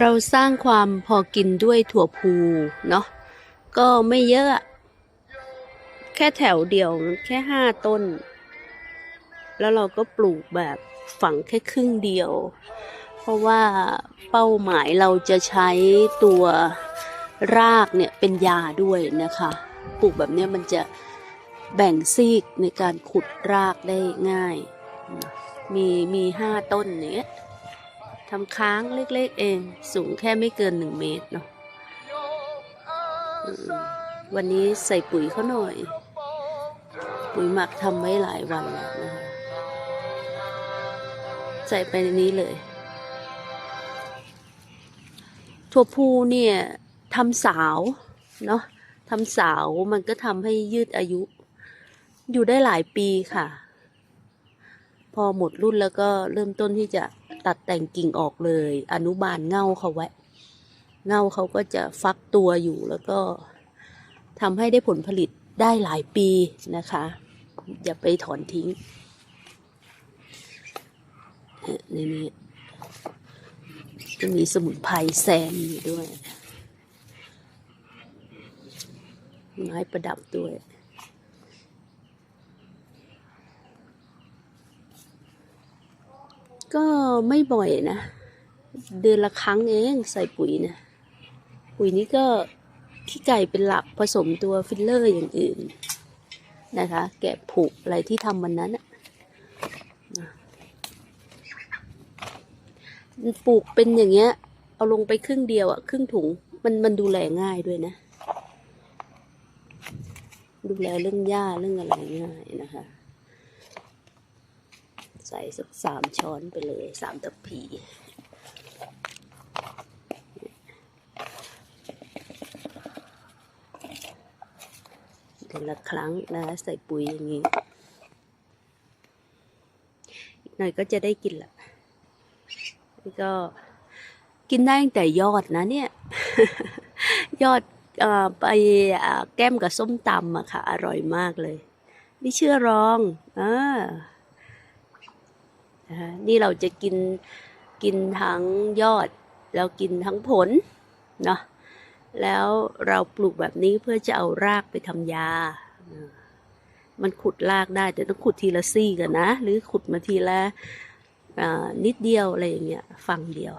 เราสร้างความพอกินด้วยถั่วพูเนาะก็ไม่เยอะ แค่แถวเดียวแค่ห้าต้น แล้วเราก็ปลูกแบบฝังแค่ครึ่งเดียว เพราะว่าเป้าหมายเราจะใช้ตัวรากเนี่ยเป็นยาด้วยนะคะ ปลูกแบบเนี้ยมันจะแบ่งซีกในการขุดรากได้ง่าย มีมีห้าต้นเนี้ย ทำค้างเล็กๆเอง สูงแค่ไม่เกินหนึ่งเมตรเนาะวันนี้ใส่ปุ๋ยเขาหน่อย ปุ๋ยหมักทำไว้หลายวันแล้วนะคะใส่ไปในนี้เลย ถั่วพูเนี่ยทำสาวเนาะทำสาวมันก็ทำให้ยืดอายุ อยู่ได้หลายปีค่ะ พอหมดรุ่นแล้วก็เริ่มต้นที่จะ ตัดแต่งกิ่งออกเลย อนุบาลเง่าเขาไว้ เง่าเขาก็จะฟักตัวอยู่แล้วก็ทำให้ได้ผลผลิตได้หลายปีนะคะ อย่าไปถอนทิ้งเอ่อในนี้จะมีสมุนไพรแซมอยู่ด้วย ไม้ประดับด้วย ก็ไม่บ่อยนะ เดือนละครั้งเองใส่ปุ๋ยนะ ปุ๋ยนี้ก็ขี้ไก่เป็นหลักผสมตัวฟิลเลอร์อย่างอื่นนะคะ แกะผูกอะไรที่ทำวันนั้นอะนปลูกเป็นอย่างเงี้ย เอาลงไปครึ่งเดียวอะครึ่งถุง มันมันดูแลง่ายด้วยนะ ดูแลเรื่องหญ้าเรื่องอะไรง่ายนะคะ ส่สักสามช้อนไปเลยสามตะพีเดือนละครั้งนะใส่ปุ๋ยอย่างนี้ อีกหน่อยก็จะได้กินละนี่ก็กินได้ตั้งแต่ยอดนะเนี่ย ยอดอไปแก้มกับส้มตำอะค่ะ อร่อยมากเลย ไม่เชื่อลองอ่า นะคะนี่เราจะกินกินทั้งยอด แล้วกินทั้งผลเนาะแล้วเราปลูกแบบนี้เพื่อจะเอารากไปทำยา มันขุดรากได้แต่ต้องขุดทีละซี่กันนะ หรือขุดมาทีละนิดเดียวอะไรอย่างเงี้ยฝั่งเดียว